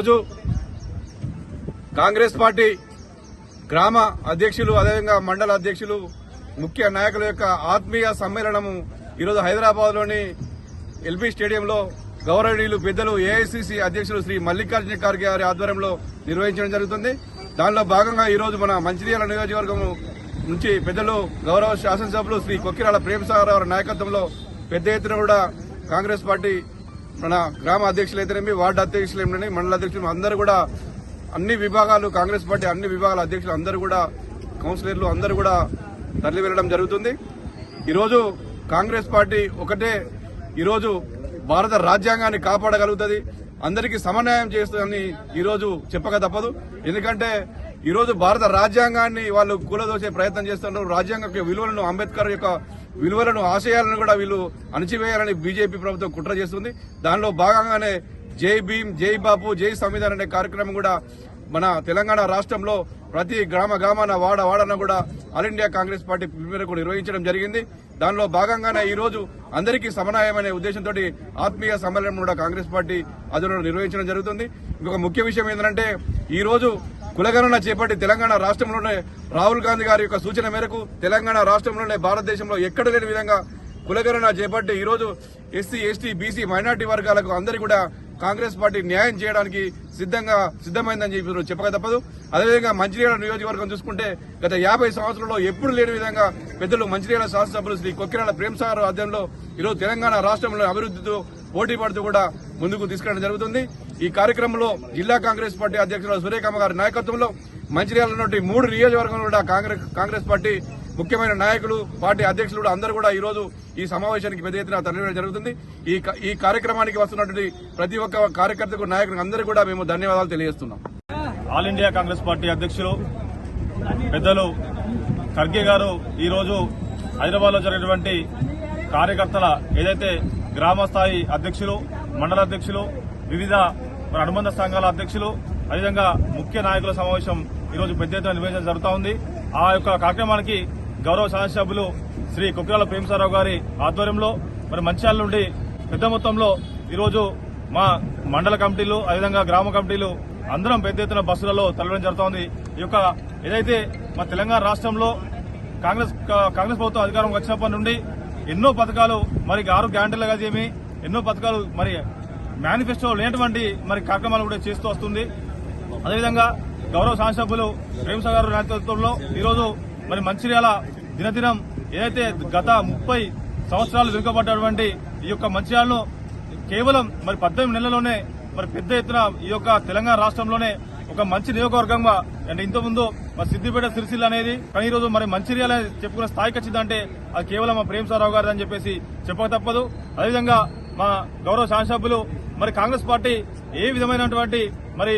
రోజు కాంగ్రెస్ పార్టీ గ్రామ అధ్యక్షులు అదేవిధంగా మండల అధ్యక్షులు ముఖ్య నాయకుల యొక్క ఆత్మీయ సమ్మేళనము ఈరోజు హైదరాబాద్లోని ఎల్బీ స్టేడియంలో గౌరవనీయులు పెద్దలు ఏఐసిసి అధ్యక్షులు శ్రీ మల్లికార్జున ఖార్గే గారి ఆధ్వర్యంలో నిర్వహించడం జరుగుతుంది. దానిలో భాగంగా ఈరోజు మన మంచిర్యాల నియోజకవర్గం నుంచి పెద్దలు గౌరవ శాసనసభ్యులు శ్రీ కొక్కిరాల ప్రేమసాగర్ గారి నాయకత్వంలో పెద్ద ఎత్తున కూడా కాంగ్రెస్ పార్టీ మన గ్రామ అధ్యక్షులు అయితేనేమి వార్డు అధ్యక్షులు ఏమిటని మండల అధ్యక్షులు అందరూ కూడా అన్ని విభాగాలు కాంగ్రెస్ పార్టీ అన్ని విభాగాల అధ్యక్షులు అందరూ కూడా కౌన్సిలర్లు అందరూ కూడా తరలి వెళ్ళడం జరుగుతుంది. ఈరోజు కాంగ్రెస్ పార్టీ ఒకటే ఈరోజు భారత రాజ్యాంగాన్ని కాపాడగలుగుతుంది. అందరికీ సమన్వయం చేస్తుందని ఈరోజు చెప్పక తప్పదు. ఎందుకంటే ఈరోజు భారత రాజ్యాంగాన్ని వాళ్ళు కూలదోసే ప్రయత్నం చేస్తున్నారు. రాజ్యాంగ విలువలను అంబేద్కర్ యొక్క విలువలను ఆశయాలను కూడా వీళ్ళు అణచివేయాలని బీజేపీ ప్రభుత్వం కుట్ర చేస్తుంది. దానిలో భాగంగానే జై భీమ్ జై బాపు జై సంవిధాన్ అనే కార్యక్రమం కూడా మన తెలంగాణ రాష్ట్రంలో ప్రతి గ్రామ గ్రామాన వాడ వాడన కూడా ఆల్ ఇండియా కాంగ్రెస్ పార్టీ మేరకు నిర్వహించడం జరిగింది. దానిలో భాగంగానే ఈ రోజు అందరికీ సమన్వయమనే ఉద్దేశంతో ఆత్మీయ సమ్మేళనం కూడా కాంగ్రెస్ పార్టీ ఆధ్వర్యంలో నిర్వహించడం జరుగుతుంది. ఇంకొక ముఖ్య విషయం ఏంటంటే ఈ రోజు కులగణన చేపట్టి తెలంగాణ రాష్ట్రంలోనే రాహుల్ గాంధీ గారి యొక్క సూచన మేరకు తెలంగాణ రాష్ట్రంలోనే భారతదేశంలో ఎక్కడ లేని విధంగా కులగణన చేపట్టి ఈ రోజు ఎస్సీ ఎస్టీ బీసీ మైనార్టీ వర్గాలకు అందరికీ కూడా కాంగ్రెస్ పార్టీ న్యాయం చేయడానికి సిద్ధంగా సిద్ధమైందని చెప్పి చెప్పక తప్పదు. అదేవిధంగా మంచిర్యాల నియోజకవర్గం చూసుకుంటే గత యాభై సంవత్సరాల్లో ఎప్పుడు లేని విధంగా పెద్దలు మంచిర్యాల శాసనసభ్యులు శ్రీ కొక్కిరాల ప్రేమసాగర్ ఆధ్వర్యంలో ఈరోజు తెలంగాణ రాష్ట్రంలో అభివృద్ధితో పోటీ పడుతూ కూడా ముందుకు తీసుకెళ్ళడం జరుగుతుంది. ఈ కార్యక్రమంలో జిల్లా కాంగ్రెస్ పార్టీ అధ్యక్షులు సూర్యకమ్మ గారి నాయకత్వంలో మంచిర్యాల నుండి మూడు నియోజకవర్గంలో కూడా కాంగ్రెస్ కాంగ్రెస్ పార్టీ ముఖ్యమైన నాయకులు పార్టీ అధ్యక్షులు కూడా అందరూ కూడా ఈ రోజు ఈ సమావేశానికి పెద్ద ఎత్తున తరలివేయడం జరుగుతుంది. ఈ ఈ కార్యక్రమానికి వస్తున్నటువంటి ప్రతి ఒక్క కార్యకర్తకు నాయకులకు అందరూ కూడా మేము ధన్యవాదాలు తెలియజేస్తున్నాం. ఆల్ ఇండియా కాంగ్రెస్ పార్టీ అధ్యక్షులు పెద్దలు ఖర్గే గారు ఈరోజు హైదరాబాద్లో జరిగినటువంటి కార్యకర్తల ఏదైతే గ్రామ స్థాయి అధ్యక్షులు మండల అధ్యక్షులు వివిధ మరి అనుబంధ సంఘాల అధ్యక్షులు అదేవిధంగా ముఖ్య నాయకుల సమావేశం ఈరోజు పెద్ద ఎత్తున నిర్వహించడం జరుగుతూ ఉంది. ఆ యొక్క కార్యక్రమానికి గౌరవ శాసనసభ్యులు శ్రీ కుక్రాల ప్రేమసారావు గారి ఆధ్వర్యంలో మరి మంచాల నుండి పెద్ద మొత్తంలో ఈరోజు మా మండల కమిటీలు అదేవిధంగా గ్రామ కమిటీలు అందరం పెద్ద ఎత్తున బస్సులలో తరలడం జరుగుతోంది ఈ యొక్క ఏదైతే మా తెలంగాణ రాష్ట్రంలో కాంగ్రెస్ కాంగ్రెస్ ప్రభుత్వం అధికారం వచ్చినప్పటి నుండి ఎన్నో పథకాలు మరి ఆరు గ్యారంటీలుగా ఏమి ఎన్నో పథకాలు మరి మేనిఫెస్టో లేనటువంటి మరి కార్యక్రమాలు కూడా చేస్తూ వస్తుంది. అదేవిధంగా గౌరవ శాసనసభ్యులు ప్రేమసాగర్ గారు నేతృత్వంలో ఈరోజు మరి మంచిర్యాల దినదినం ఏదైతే గత ముప్పై సంవత్సరాలు వెనుకబడ్డటువంటి ఈ యొక్క మంచిర్యాలను కేవలం మరి పద్దెనిమిది నెలల్లోనే మరి పెద్ద ఎత్తున ఈ యొక్క తెలంగాణ రాష్ట్రంలోనే ఒక మంచి నియోజకవర్గంగా అంటే ఇంతకుముందు మరి సిద్దిపేట సిరిసిల్ల అనేది కానీ ఈరోజు మరి మంచిర్యాల చెప్పుకునే స్థాయికి వచ్చిందంటే అది కేవలం మా ప్రేమసారావు గారు అని చెప్పేసి చెప్పక తప్పదు. అదేవిధంగా మా గౌరవ శాసనసభ్యులు మరి కాంగ్రెస్ పార్టీ ఏ విధమైనటువంటి మరి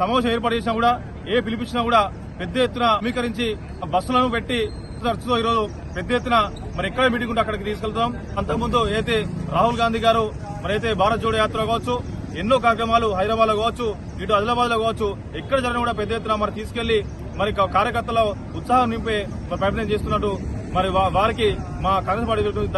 సమావేశం ఏర్పాటు చేసినా కూడా ఏ పిలిపించినా కూడా పెద్ద ఎత్తున సమీకరించి బస్సులను పెట్టి ఖర్చుతో ఈరోజు పెద్ద ఎత్తున మరి ఎక్కడ మీటింగ్ ఉంటే అక్కడికి తీసుకెళ్తాం. అంతకుముందు అయితే రాహుల్ గాంధీ గారు మరి అయితే భారత్ జోడో యాత్ర కావచ్చు ఎన్నో కార్యక్రమాలు హైదరాబాద్లో కావచ్చు ఇటు ఆదిలాబాద్లో కావచ్చు ఎక్కడ జరిగినా కూడా పెద్ద ఎత్తున మరి తీసుకెళ్ళి మరి కార్యకర్తల ఉత్సాహం నింపే ప్రయత్నం చేస్తున్నట్టు మరి వారికి మా కాంగ్రెస్ పార్టీ